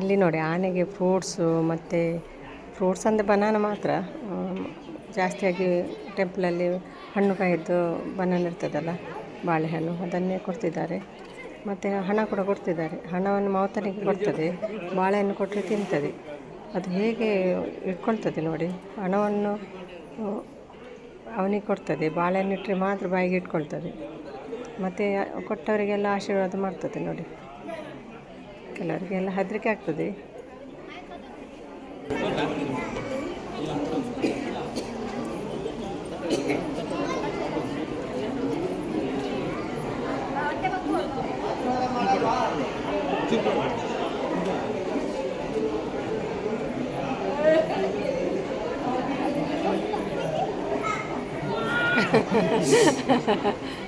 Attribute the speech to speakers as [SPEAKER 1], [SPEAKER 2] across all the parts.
[SPEAKER 1] ಇಲ್ಲಿ ನೋಡಿ ಆನೆಗೆ ಫ್ರೂಟ್ಸು ಮತ್ತು ಫ್ರೂಟ್ಸ್ ಅಂದರೆ ಬನಾನ ಮಾತ್ರ. ಜಾಸ್ತಿಯಾಗಿ ಟೆಂಪಲಲ್ಲಿ ಹಣ್ಣು ಕಾಯಿದ್ದು ಬನಾನ ಇರ್ತದಲ್ಲ, ಬಾಳೆಹಣ್ಣು ಅದನ್ನೇ ಕೊಡ್ತಿದ್ದಾರೆ. ಮತ್ತು ಹಣ ಕೂಡ ಕೊಡ್ತಿದ್ದಾರೆ. ಹಣವನ್ನು ಮಾವುತನಿಗೆ ಕೊಡ್ತದೆ, ಬಾಳೆಹಣ್ಣು ಕೊಟ್ಟರೆ ತಿಂತದೆ. ಅದು ಹೇಗೆ ಇಟ್ಕೊಳ್ತದೆ ನೋಡಿ, ಹಣವನ್ನು ಅವನಿಗೆ ಕೊಡ್ತದೆ, ಬಾಳೆಹಣ್ಣು ಇಟ್ಟರೆ ಮಾತ್ರ ಬಾಯಿಗೆ ಇಟ್ಕೊಳ್ತದೆ. ಮತ್ತು ಕೊಟ್ಟವರಿಗೆಲ್ಲ ಆಶೀರ್ವಾದ ಮಾಡ್ತದೆ ನೋಡಿ. ಕೆಲವರಿಗೆಲ್ಲ ಹೆದರಿಕೆ ಆಗ್ತದೆ.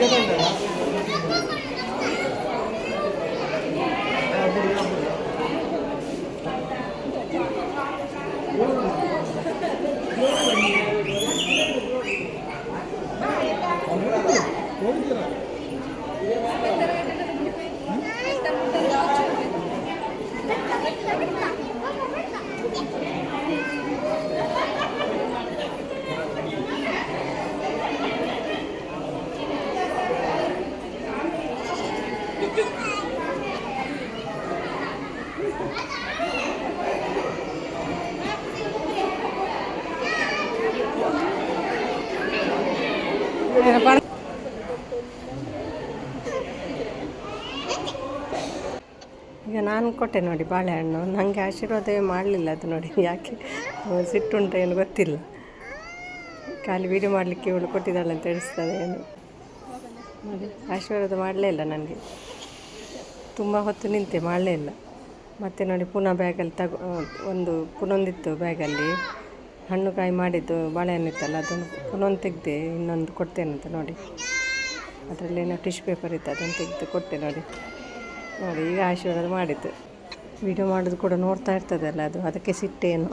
[SPEAKER 2] Get in there. ಈಗ ನಾನು ಕೊಟ್ಟೆ ನೋಡಿ ಬಾಳೆಹಣ್ಣು. ನನಗೆ ಆಶೀರ್ವಾದವೇ ಮಾಡಲಿಲ್ಲ ಅದು ನೋಡಿ. ಯಾಕೆ? ಸಿಟ್ಟುಂಟ ಏನು ಗೊತ್ತಿಲ್ಲ. ಖಾಲಿ ವೀಡಿಯೋ ಮಾಡಲಿಕ್ಕೆ ಇವಳು ಕೊಟ್ಟಿದ್ದಾಳೆ ಅಂತ ಹೇಳಿಸ್ತದೆ ಏನು. ಆಶೀರ್ವಾದ ಮಾಡಲೇ ಇಲ್ಲ ನನಗೆ ತುಂಬ ಹೊತ್ತು ನಿಂತೆ ಮಾಡಲೇ ಇಲ್ಲ. ಮತ್ತು ನೋಡಿ ಪುನಃ ಬ್ಯಾಗಲ್ಲಿ ತಗೋ ಒಂದು ಪುನೊಂದಿತ್ತು ಬ್ಯಾಗಲ್ಲಿ ಹಣ್ಣು ಕಾಯಿ ಮಾಡಿದ್ದು ಬಾಳೆಹಣ್ಣು ಇತ್ತಲ್ಲ ಅದನ್ನು ಇನ್ನೊಂದು ತೆಗೆದೆ ಇನ್ನೊಂದು ಕೊಡ್ತೇನೆ ಅಂತ ನೋಡಿ. ಅದರಲ್ಲಿ ಏನೋ ಟಿಶ್ಯೂ ಪೇಪರ್ ಇತ್ತು, ಅದನ್ನು ತೆಗೆದು ಕೊಟ್ಟೆ ನೋಡಿ. ನೋಡಿ, ಈಗ ಆಶೀರ್ವಾದ ಮಾಡಿದ್ದು. ವಿಡಿಯೋ ಮಾಡೋದು ಕೂಡ ನೋಡ್ತಾ ಇರ್ತದಲ್ಲ ಅದು, ಅದಕ್ಕೆ ಸಿಟ್ಟೇನು.